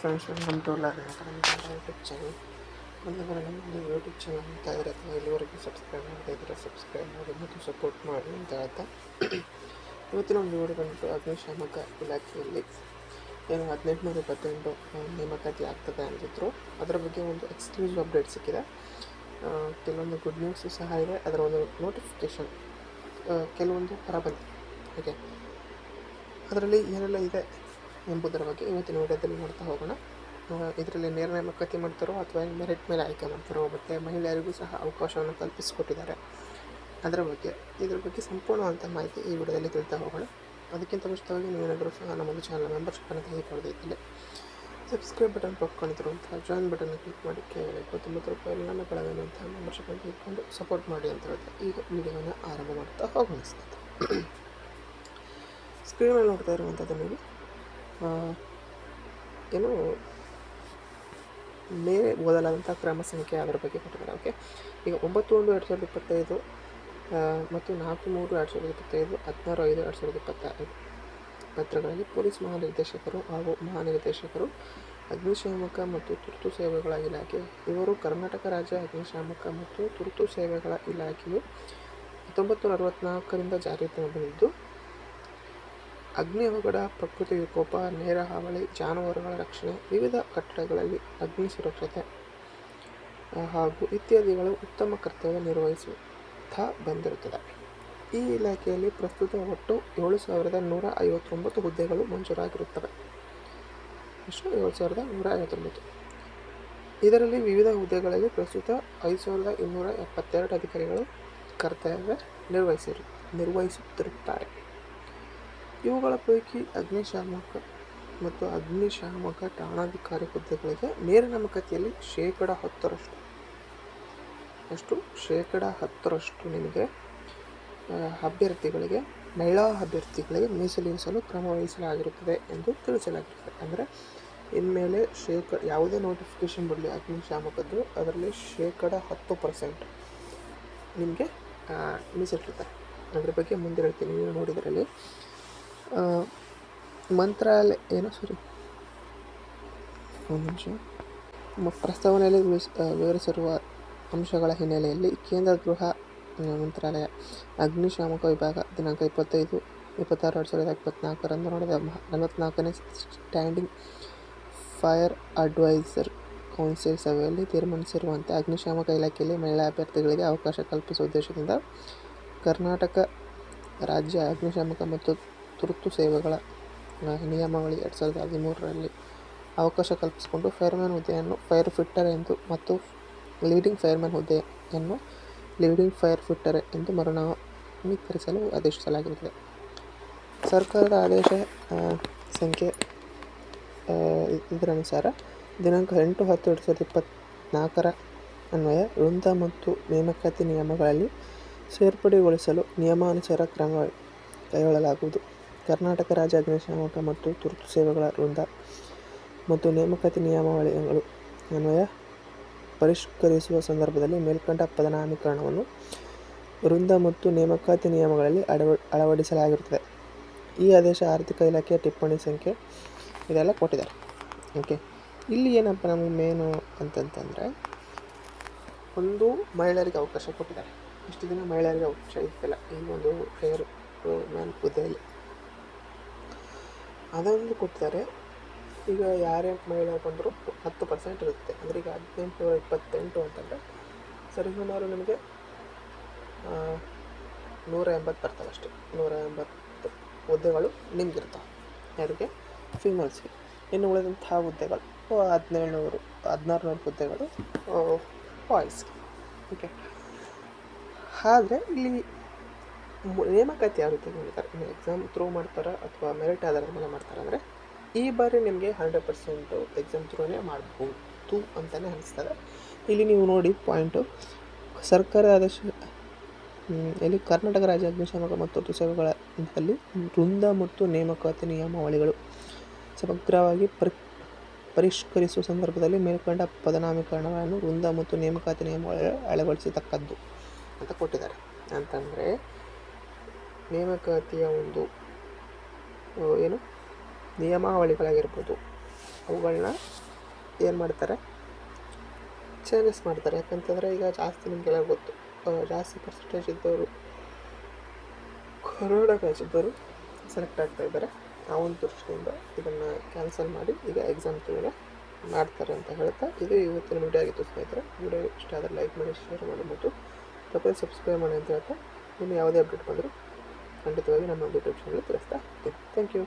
Friends welcome to channel ಒಂದು ಬರೋ YouTube channel ಅಂತ ಇದ್ರೆ ಅಥವಾ ಇಲ್ಲಿವರೆಗೂ ಸಬ್ಸ್ಕ್ರೈಬ್ ಮಾಡ್ತಾ ಇದ್ದರೆ ಸಬ್ಸ್ಕ್ರೈಬ್ ಮಾಡಿ, ಮತ್ತು ಸಪೋರ್ಟ್ ಮಾಡಿ ಅಂತ ಹೇಳ್ತಾ. ಇವತ್ತಿನ ಒಂದು ವಿಡಿಯೋ ಬಂದ್ಬಿಟ್ಟು ಅಗ್ನಿಶಾಮಕ ಇಲಾಖೆಯಲ್ಲಿ ಏನು ಹದಿನೆಂಟುನೂರ ಇಪ್ಪತ್ತೆಂಟು ನೇಮಕಾತಿ ಆಗ್ತದೆ ಅಂತಿದ್ರು ಅದರ ಬಗ್ಗೆ ಒಂದು ಎಕ್ಸ್ಕ್ಲೂಸಿವ್ ಅಪ್ಡೇಟ್ ಸಿಕ್ಕಿದೆ. ಕೆಲವೊಂದು ಗುಡ್ ನ್ಯೂಸು ಸಹ ಇದೆ. ಅದರ ಒಂದು ನೋಟಿಫಿಕೇಷನ್ ಕೆಲವೊಂದು ಹೊರಬಂದಿದೆ. ಓಕೆ ಅದರಲ್ಲಿ ಏನೆಲ್ಲ ಇದೆ? ಎಂಬುದರ ಬಗ್ಗೆ ಇವತ್ತಿನ ವಿಡಿಯೋದಲ್ಲಿ ನೋಡ್ತಾ ಹೋಗೋಣ. ಇದರಲ್ಲಿ ನೇರ ನೇಮಕಾತಿ ಮಾಡ್ತಾರೋ ಅಥವಾ ಮೆರಿಟ್ ಮೇಲೆ ಆಯ್ಕೆ ಮಾಡ್ತಾರೋ ಮತ್ತು ಮಹಿಳೆಯರಿಗೂ ಸಹ ಅವಕಾಶವನ್ನು ಕಲ್ಪಿಸಿಕೊಟ್ಟಿದ್ದಾರೆ. ಅದರ ಬಗ್ಗೆ, ಇದರ ಬಗ್ಗೆ ಸಂಪೂರ್ಣವಾದಂಥ ಮಾಹಿತಿ ಈ ವಿಡಿಯೋದಲ್ಲಿ ತಿಳಿತಾ ಹೋಗೋಣ. ಅದಕ್ಕಿಂತ ಮುಂಚಿತವಾಗಿ ನೀವೇನಾದರೂ ಸಹ ನಮ್ಮದು ಚಾನಲ್ ಮೆಂಬರ್ಶಿಪ್ಪನ್ನು ತೆಗೆದುಕೊಳ್ಳೋದಿದ್ದಲ್ಲಿ ಸಬ್ಸ್ಕ್ರೈಬ್ ಬಟನ್ ಪಕ್ಕೊಂಡಿರುವಂತಹ ಜಾಯಿನ್ ಬಟನ್ ಕ್ಲಿಕ್ ಮಾಡಿ ಕೇವಲ ಇಪ್ಪತ್ತೊಂಬತ್ತು ರೂಪಾಯಿ ನನ್ನ ಕೆಳಗಿರುವಂತಹ ಮೆಂಬರ್ಶಿಪ್ಪನ್ನು ತೆಗೆದುಕೊಂಡು ಸಪೋರ್ಟ್ ಮಾಡಿ ಅಂತ ಹೇಳ್ತಾ ಈಗ ವಿಡಿಯೋವನ್ನು ಆರಂಭ ಮಾಡ್ತಾ ಹೋಗೋಣ ಸ್ಕ್ರೀನಲ್ಲಿ ನೋಡ್ತಾ ಇರುವಂಥದ್ದು ನೀವು ಏನು ಮೇಲೆ ಓದಲಾದಂಥ ಕ್ರಮ ಸಂಖ್ಯೆ ಅದರ ಬಗ್ಗೆ ಕೊಟ್ಟಿದ್ದಾರೆ ಓಕೆ ಈಗ ಒಂಬತ್ತು ಒಂದು ಎರಡು ಸಾವಿರದ ಇಪ್ಪತ್ತೈದು ಮತ್ತು ನಾಲ್ಕು ಮೂರು ಎರಡು ಸಾವಿರದ ಇಪ್ಪತ್ತೈದು, ಹದಿನಾರು ಐದು ಎರಡು ಸಾವಿರದ ಇಪ್ಪತ್ತೈದು ಪತ್ರಗಳಲ್ಲಿ ಪೊಲೀಸ್ ಮಹಾನಿರ್ದೇಶಕರು ಹಾಗೂ ಮಹಾನಿರ್ದೇಶಕರು, ಅಗ್ನಿಶಾಮಕ ಮತ್ತು ತುರ್ತು ಸೇವೆಗಳ ಇಲಾಖೆ, ಇವರು ಕರ್ನಾಟಕ ರಾಜ್ಯ ಅಗ್ನಿಶಾಮಕ ಮತ್ತು ತುರ್ತು ಸೇವೆಗಳ ಇಲಾಖೆಯು ಹತ್ತೊಂಬತ್ತು ಅರವತ್ತ್ನಾಲ್ಕರಿಂದ ಜಾರಿಗೆ ಬಂದಿದ್ದು ಅಗ್ನಿ ಅವಘಡ ಪ್ರಕೃತಿ ವಿಕೋಪ ನೇರ ಹಾವಳಿ, ಜಾನುವಾರುಗಳ ರಕ್ಷಣೆ, ವಿವಿಧ ಕಟ್ಟಡಗಳಲ್ಲಿ ಅಗ್ನಿ ಸುರಕ್ಷತೆ ಹಾಗೂ ಇತ್ಯಾದಿಗಳು ಉತ್ತಮ ಕರ್ತವ್ಯ ನಿರ್ವಹಿಸುತ್ತಾ ಬಂದಿರುತ್ತದೆ. ಈ ಇಲಾಖೆಯಲ್ಲಿ ಪ್ರಸ್ತುತ ಒಟ್ಟು ಏಳು ಸಾವಿರದ ನೂರ ಐವತ್ತೊಂಬತ್ತು ಹುದ್ದೆಗಳು ಮಂಜೂರಾಗಿರುತ್ತವೆ. ಎಷ್ಟು ಏಳು ಸಾವಿರದ ನೂರ ಐವತ್ತೊಂಬತ್ತು. ಇದರಲ್ಲಿ ವಿವಿಧ ಹುದ್ದೆಗಳಲ್ಲಿ ಪ್ರಸ್ತುತ ಐದು ಸಾವಿರದ ಇನ್ನೂರ ಎಪ್ಪತ್ತೆರಡು ಅಧಿಕಾರಿಗಳು ಕರ್ತವ್ಯ ನಿರ್ವಹಿಸಿರು, ನಿರ್ವಹಿಸುತ್ತಿರುತ್ತಾರೆ. ಇವುಗಳ ಪೈಕಿ ಅಗ್ನಿಶಾಮಕ ಮತ್ತು ಅಗ್ನಿಶಾಮಕ ಠಾಣಾಧಿಕಾರಿ ಹುದ್ದೆಗಳಿಗೆ ನೇರ ನೇಮಕಾತಿಯಲ್ಲಿ ಶೇಕಡ ಹತ್ತರಷ್ಟು. ಅಷ್ಟು? ಶೇಕಡ ಹತ್ತರಷ್ಟು ನಿಮಗೆ ಅಭ್ಯರ್ಥಿಗಳಿಗೆ, ಮಹಿಳಾ ಅಭ್ಯರ್ಥಿಗಳಿಗೆ ಮೀಸಲಿರಿಸಲು ಕ್ರಮ ವಹಿಸಲಾಗಿರುತ್ತದೆ ಎಂದು ತಿಳಿಸಲಾಗಿರುತ್ತದೆ. ಅಂದರೆ, ಇನ್ಮೇಲೆ ಶೇಕ, ಯಾವುದೇ ನೋಟಿಫಿಕೇಶನ್ ಬರಲಿ ಅಗ್ನಿಶಾಮಕದ್ದು, ಅದರಲ್ಲಿ ಶೇಕಡ ಹತ್ತು ಪರ್ಸೆಂಟ್ ನಿಮಗೆ ಮೀಸಲಿರ್ತಾರೆ ಅದ್ರ ಬಗ್ಗೆ ಮುಂದೆ ಹೇಳ್ತೀನಿ. ನೀವು ನೋಡಿದ್ರಲ್ಲಿ ಮಂತ್ರಾಲಯ ಏನೋ ಸಾರಿ ಒಂದು ನಿಮಿಷ ಪ್ರಸ್ತಾವನೆಯಲ್ಲಿ ವಿವರಿಸಿರುವ ಅಂಶಗಳ ಹಿನ್ನೆಲೆಯಲ್ಲಿ ಕೇಂದ್ರ ಗೃಹ ಮಂತ್ರಾಲಯ ಅಗ್ನಿಶಾಮಕ ವಿಭಾಗ ದಿನಾಂಕ ಇಪ್ಪತ್ತೈದು ಇಪ್ಪತ್ತಾರು ಎರಡು ಸಾವಿರದ ಇಪ್ಪತ್ತ್ನಾಲ್ಕರಂದು ನೋಡಿದ ನಲವತ್ತ್ನಾಲ್ಕನೇ ಸ್ಟ್ಯಾಂಡಿಂಗ್ ಫೈರ್ ಅಡ್ವೈಸರ್ ಕೌನ್ಸಿಲ್ ಸಭೆಯಲ್ಲಿ ತೀರ್ಮಾನಿಸಿರುವಂತೆ ಅಗ್ನಿಶಾಮಕ ಇಲಾಖೆಯಲ್ಲಿ ಮಹಿಳಾ ಅಭ್ಯರ್ಥಿಗಳಿಗೆ ಅವಕಾಶ ಕಲ್ಪಿಸುವ ಉದ್ದೇಶದಿಂದ ಕರ್ನಾಟಕ ರಾಜ್ಯ ಅಗ್ನಿಶಾಮಕ ಮತ್ತು ತುರ್ತು ಸೇವೆಗಳ ನಿಯಮಾವಳಿ ಎರಡು ಸಾವಿರದ ಹದಿಮೂರರಲ್ಲಿ ಅವಕಾಶ ಕಲ್ಪಿಸಿಕೊಂಡು ಫೈರ್ಮ್ಯಾನ್ ಹುದ್ದೆಯನ್ನು ಫೈರ್ ಫಿಟ್ಟರ್ ಎಂದು ಮತ್ತು ಲೀಡಿಂಗ್ ಫೈರ್ಮ್ಯಾನ್ ಹುದ್ದೆಯನ್ನು ಲೀಡಿಂಗ್ ಫೈರ್ ಫಿಟ್ಟರ್ ಎಂದು ಮರುನಾಮೀಕರಿಸಲು ಆದೇಶಿಸಲಾಗಿರುತ್ತದೆ. ಸರ್ಕಾರದ ಆದೇಶ ಸಂಖ್ಯೆ ಇದರನುಸಾರ ದಿನಾಂಕ ಎಂಟು ಹತ್ತು ಎರಡು ಸಾವಿರದ ಇಪ್ಪತ್ತ್ನಾಲ್ಕರ ಅನ್ವಯ ವೃಂದ ಮತ್ತು ನೇಮಕಾತಿ ನಿಯಮಗಳಲ್ಲಿ ಸೇರ್ಪಡೆಗೊಳಿಸಲು ನಿಯಮಾನುಸಾರ ಕ್ರಮ ಕೈಗೊಳ್ಳಲಾಗುವುದು. ಕರ್ನಾಟಕ ರಾಜ್ಯ ಅಗ್ನಿಶಾಮಕ ಮತ್ತು ತುರ್ತು ಸೇವೆಗಳ ವೃಂದ ಮತ್ತು ನೇಮಕಾತಿ ನಿಯಮಾವಳಿಗಳು ಅನ್ವಯ ಪರಿಷ್ಕರಿಸುವ ಸಂದರ್ಭದಲ್ಲಿ ಮೇಲ್ಕಂಡ ಪದನಾಮೀಕರಣವನ್ನು ವೃಂದ ಮತ್ತು ನೇಮಕಾತಿ ನಿಯಮಗಳಲ್ಲಿ ಅಳವ, ಅಳವಡಿಸಲಾಗಿರುತ್ತದೆ. ಈ ಆದೇಶ ಆರ್ಥಿಕ ಇಲಾಖೆಯ ಟಿಪ್ಪಣಿ ಸಂಖ್ಯೆ ಇದೆಲ್ಲ ಕೊಟ್ಟಿದ್ದಾರೆ. ಓಕೆ. ಇಲ್ಲಿ ಏನಪ್ಪ ನಮಗೆ ಮೇನು ಅಂತಂತಂದರೆ, ಒಂದು ಮಹಿಳೆಯರಿಗೆ ಅವಕಾಶ ಕೊಟ್ಟಿದ್ದಾರೆ. ಇಷ್ಟು ದಿನ ಮಹಿಳೆಯರಿಗೆ ಅವಕಾಶ ಇರ್ತಿಲ್ಲ. ಈ ಒಂದು ಫೇರ್ ಮ್ಯಾನ್ ಹುದ್ದೆಯಲ್ಲಿ ಅದೊಂದು ಕೊಡ್ತಾರೆ. ಈಗ ಯಾರೇ ಮಹಿಳೆ ಬಂದರೂ ಹತ್ತು ಪರ್ಸೆಂಟ್ ಇರುತ್ತೆ. ಅಂದರೆ ಈಗ ಹದಿನೆಂಟುನೂರ ಇಪ್ಪತ್ತೆಂಟು ಅಂತಂದರೆ ಸರಿಸುಮಾರು ನಿಮಗೆ ನೂರ ಎಂಬತ್ತು ಬರ್ತವೆ ಅಷ್ಟೇ. ನೂರ ಎಂಬತ್ತು ಹುದ್ದೆಗಳು ನಿಮ್ಗಿರ್ತಾವೆ. ಯಾರಿಗೆ? ಫೀಮೇಲ್ಸ್ಗೆ ಇನ್ನು ಉಳಿದಂತಹ ಹುದ್ದೆಗಳು ಹದಿನೇಳು ನೂರು ಹದಿನಾರು ನೂರು ಹುದ್ದೆಗಳು ಬಾಯ್ಸ್ಗೆ ಓಕೆ ಆದರೆ ಇಲ್ಲಿ ನೇಮಕಾತಿ ಯಾವ ರೀತಿ ಮಾಡಿದ್ದಾರೆ ಎಕ್ಸಾಮ್ ಥ್ರೂ ಮಾಡ್ತಾರೆ ಅಥವಾ ಮೆರಿಟ್ ಆಧಾರದ ಮೇಲೆ ಮಾಡ್ತಾರೆ ಅಂದರೆ, ಈ ಬಾರಿ ನಿಮಗೆ ಹಂಡ್ರೆಡ್ ಪರ್ಸೆಂಟು ಎಕ್ಸಾಮ್ ಥ್ರೂನೇ ಮಾಡ್ಬೋದು ಅಂತಲೇ ಅನಿಸ್ತದೆ. ಇಲ್ಲಿ ನೀವು ನೋಡಿ ಪಾಯಿಂಟು ಸರ್ಕಾರ ಆದೇಶ ಇಲ್ಲಿ ಕರ್ನಾಟಕ ರಾಜ್ಯ ಅಗ್ನಿಶಾಮಕ ಮತ್ತು ಸೇವೆಗಳಲ್ಲಿ ವೃಂದ ಮತ್ತು ನೇಮಕಾತಿ ನಿಯಮಾವಳಿಗಳು ಸಮಗ್ರವಾಗಿ ಪರಿ, ಪರಿಷ್ಕರಿಸುವ ಸಂದರ್ಭದಲ್ಲಿ ಮೇಲ್ಕಂಡ ಪದನಾಮೀಕರಣಗಳನ್ನು ವೃಂದ ಮತ್ತು ನೇಮಕಾತಿ ನಿಯಮಾವಳಿ ಅಳವಡಿಸತಕ್ಕದ್ದು ಅಂತ ಕೊಟ್ಟಿದ್ದಾರೆ. ಅಂತಂದರೆ ನೇಮಕಾತಿಯ ಒಂದು ಏನು, ನಿಯಮಾವಳಿಗಳಾಗಿರ್ಬೋದು. ಅವುಗಳನ್ನ ಏನು ಮಾಡ್ತಾರೆ? ಚೇಂಜಸ್ ಮಾಡ್ತಾರೆ. ಯಾಕಂತಂದರೆ ಈಗ ಜಾಸ್ತಿ ನಿಮಗೆಲ್ಲ ಗೊತ್ತು. ಜಾಸ್ತಿ ಪರ್ಸೆಂಟೇಜ್ ಇದ್ದವರು ಕರೋಡ ಇದ್ದವರು ಸೆಲೆಕ್ಟ್ ಆಗ್ತಾ ಇದ್ದಾರೆ. ಆ ಒಂದು ದೃಷ್ಟಿಯಿಂದ ಇದನ್ನು ಕ್ಯಾನ್ಸಲ್ ಮಾಡಿ ಈಗ ಎಕ್ಸಾಮ್ ತಿಂಗಳ ಮಾಡ್ತಾರೆ ಅಂತ ಹೇಳ್ತಾ ಇದು ಇವತ್ತಿನ ವಿಡಿಯೋ ಆಗಿತ್ತು ಸ್ನೇಹಿತರೆ. ವಿಡಿಯೋ ಇಷ್ಟ ಆದರೆ ಲೈಕ್ ಮಾಡಿ ಶೇರ್ ಮಾಡಿ ಮತ್ತು ತಪ್ಪದೆ ಸಬ್ಸ್ಕ್ರೈಬ್ ಮಾಡಿ ಅಂತ ಹೇಳ್ತಾ. ಇನ್ನು ಯಾವುದೇ ಅಪ್ಡೇಟ್ ಬಂದರೂ ಖಂಡಿತವಾಗಿ ನಮ್ಮ ಯೂಟ್ಯೂಬ್ ಚಾನಲ್ ತಿಳಿಸ್ತಾ ಇರ್ತೀನಿ ಥ್ಯಾಂಕ್ ಯು